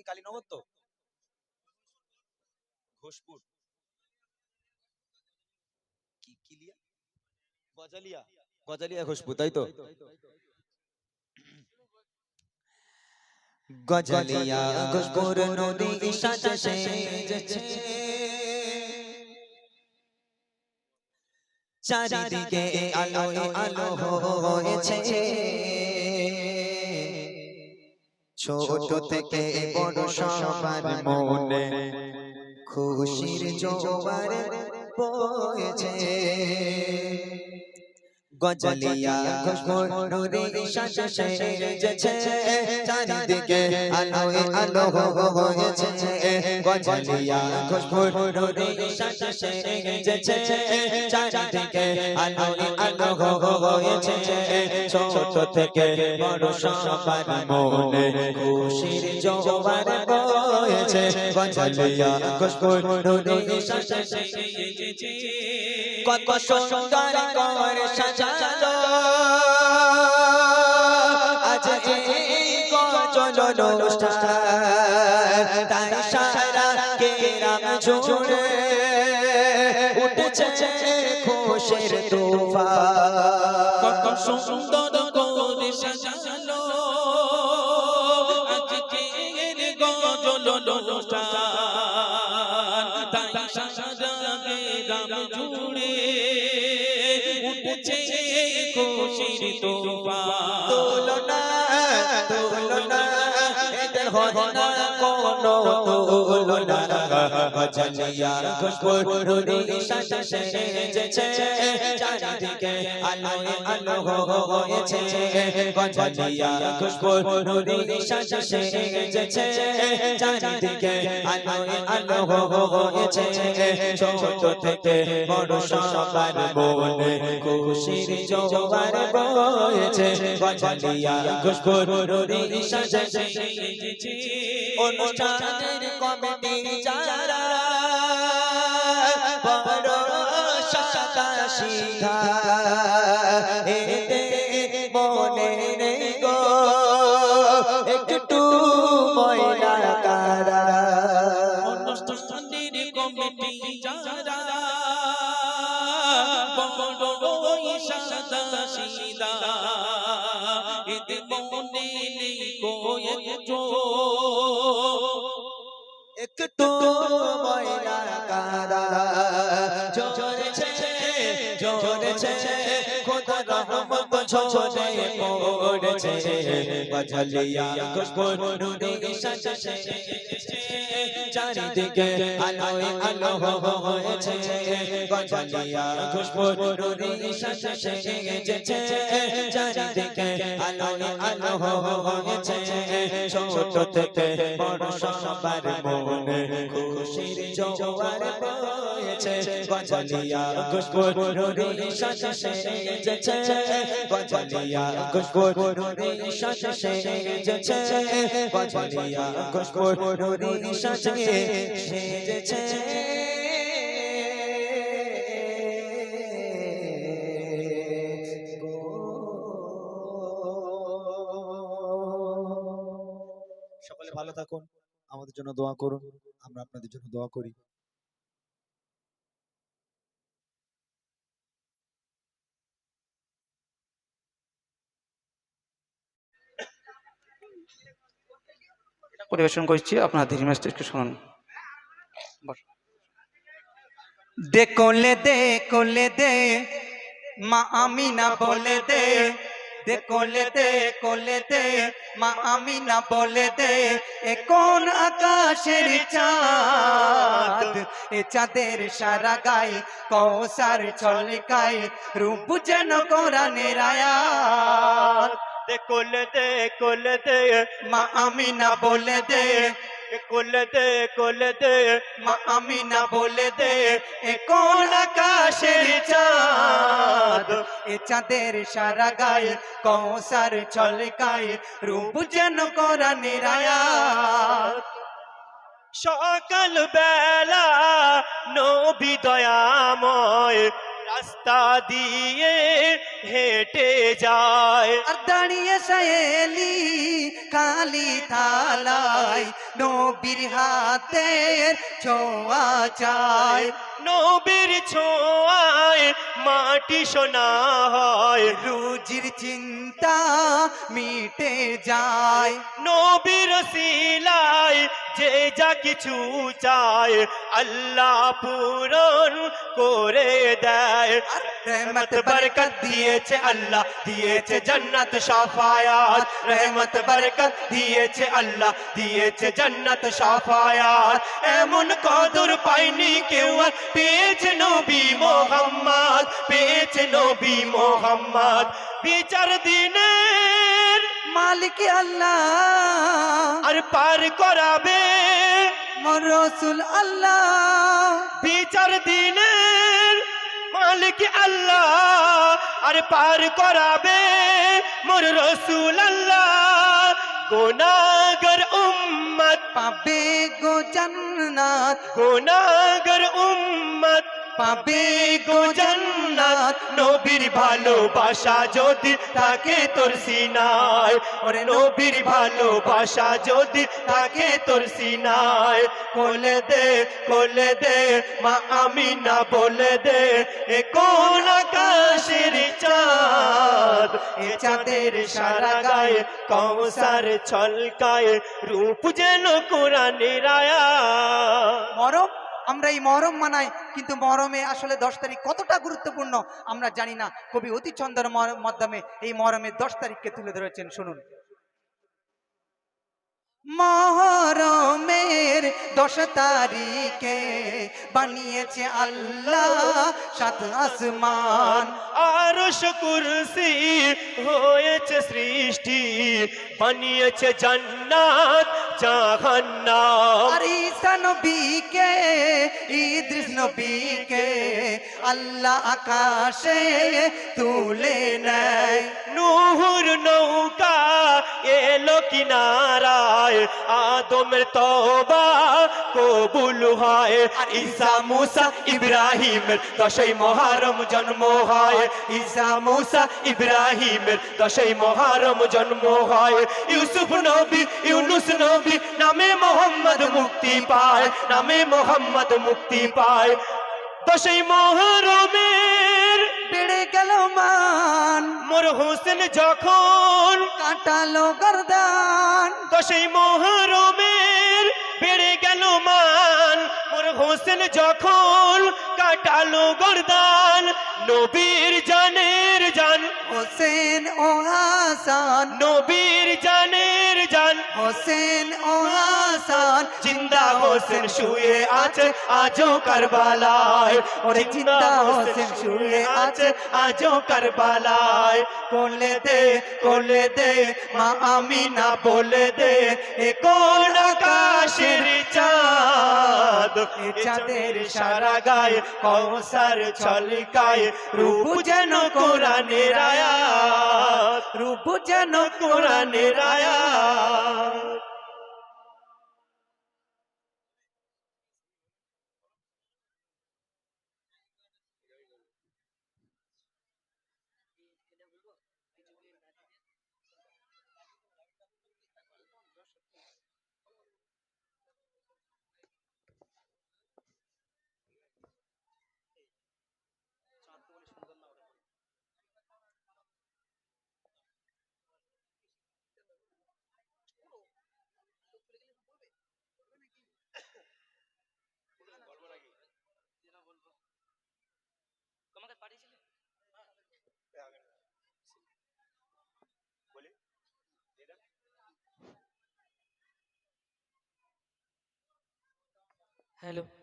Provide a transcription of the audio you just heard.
কি কালীনগর তো? ঘোষপুর। কি কিলিয়া? গজালিয়া। গজালিয়া ঘোষপুর তাই তো? গজলিয়া ঘোষপুর নদী সাজে সেজেছে চারিদিকে আলো আলো হয়েছে। ছোট থেকে বড় সবার মনে খুশির জোয়ার বয়েছে। গজলিয়া নূরে সাজে সেজেছে। চারিদিকে আলো আলো হয়েছে। গজলিয়া নূরে সাজে সেজেছে। চারিদিকে আলো আলো হয়েছে। ছোট থেকে বড় সবার মনে খুশির জোয়ার বয়েছে। গজলিয়া নূরে সাজে সেজেছে। কত সুন্দর কর সাজালো। আজ এই গজল অনুষ্ঠান, তাই সারা কেরাম ঝুড়ে উঠেছে খুশের তোফা কত সুন্দর 让主力。উঠছে খুশির তোফা ছোট থেকে বড় সবার মনে খুশির জোয়ার বয়েছে, গজলিয়া খুশবুর সাজে অনুষ্ঠানের কমিটি যারা বড় সাদা সিধা এতে মনে নেই গো, একটু ময়লা কারা অনুষ্ঠানের কমিটি যারা বড় সাদা সিদা এতে মনে নেই কোয়েছো একটু ময়লা পড়েছে গজলিয়া খুশবুর নুরি সাজে চারিদিকে আলো আলো হয়েছে গজলিয়া খুশবুর নুরি সাজে সেজেছে চারিদিকে আলো আলো হয়েছে ছোট থেকে বড় সবার মনে খুশির জোয়ার বয়েছে গজলিয়া খুশবুর নুরি সাজে সেজেছে গজলিয়া খুশবুর নুরি সাজে সেজেছে গজলিয়া খুশবুর নুরি সাজে সেজেছে আমাদের জন্য দোয়া করুন, আমরা আপনাদের জন্য দোয়া করি পরিবেশন করছি, আপনারা ধীরে মেস্টেজকে শুনুন বস। দে কোলে দে, মা আমিনা বলে দে দে কোলে দে কোলে দে মা আমিনা বলে দে এ কোন আকাশের চাঁদ? এ চাঁদের সারা গায়ে কৌসার ছলকায় রূপ যেন কোরআনের আয়াত। কোলে দে কোলে দে মা আমিনা বলে দে কোলে দে কোলে দে আমিনা বলে দে, এ কোন আকাশের চাঁদ? এ চাঁদের সারা গায়ে কৌসার ছলকায় রূপ যেন করা নিরায়াত সকাল বেলা নবী দয়াময় রাস্তা দিয়ে হেঁটে যায়। আর দাঁড়িয়ে সায়েলি কালি থালায় নবীর হাতের ছোঁয়া চায়। নবীর ছোঁয়ায় মাটি সোনা হয়। রুজির চিন্তা মিটে যায়। নবীর সিলায় যে যা কিছু চায় আল্লাহ পূরণ করে দেয়। রহমত বরকত দিয়েছে আল্লাহ দিয়েছে জান্নাত সাফায়াত রহমত বরকত দিয়েছে আল্লাহ দিয়েছে জান্নাত সাফায়াত এমন কদর পাইনি কেউ আর পেয়েছে নবী মোহাম্মদ পেয়েছে নবী মোহাম্মদ বিচার দিনের মালিক আল্লাহ আর পার করাবে মোর রসুল আল্লাহ বিচার দিনের মালিক আল্লাহ আর পার করাবে মোর রসুল আল্লাহ। গোনাগর উম্মত পাবে গো জান্নাত। গোনাগর উম্মত পাবে গো জান্নাত। নবীর ভালোবাসা যদি থাকে তোর সিনায়, ওরে নবীর ভালোবাসা যদি থাকে তোর সিনায়। কোলে দে কোলে দে, মা আমি না বলে দে, এ কোন আকাশের চাঁদ? এ চাঁদের সারা গায়ে কৌসার ছলকায়, রূপ যেন কোরআনের আয়া মরম আমরা এই মরম মানাই, কিন্তু মরমে আসলে দশ তারিখ কতটা গুরুত্বপূর্ণ আমরা জানি না। কবি অতিচন্দ্র মাধ্যমে এই মরমের দশ তারিখকে তুলে ধরেছেন, শুনুন। মহরমের দশ তারিখে বানিয়েছে আল্লাহ সাত আসমান। আরশ কুরসি হয়েছে সৃষ্টি, বানিয়েছে জান্নাত জাহান্নাম আর ঈসা নবীকে ইদ্রিস নবীকে আল্লাহ আকাশে তুলে নেয়। নৌকা এলো কিনারায় আদমের তবা কবুল হয়। ঈসা মুসা ইব্রাহিমের দশই মহারম জন্ম হয়। ঈসা মুসা ইব্রাহিমের দশই মহারম জন্ম হয়। ইউসুফ নবী, ইউনুস নবী নামে মোহাম্মদ মুক্তি পায়। নামে মোহাম্মদ মুক্তি পায়। দশই মান মোর হোসেন যখন কাটালো গরদান। তো দশই মহরমের বেড়ে গেল মান। মোর হোসেন যখন কাটালো গরদান নবীর জানের জান। হোসেন ও হাসান। নবীর জিন্দা হোসেন শুয়ে আছে আজও কারবালায়। ওরে জিন্দা হোসেন শুয়ে আছে আজও কারবালায়। কোলে দে কোলে দে মা আমি না বলে দে এ কোন আকাশের চাঁদ? চাঁদের সারা গায়ে কৌসার ছলকায় রূপ যেন কোরআনের আয়াত রূপ যেন কোরআনের আয়াত। हेलो।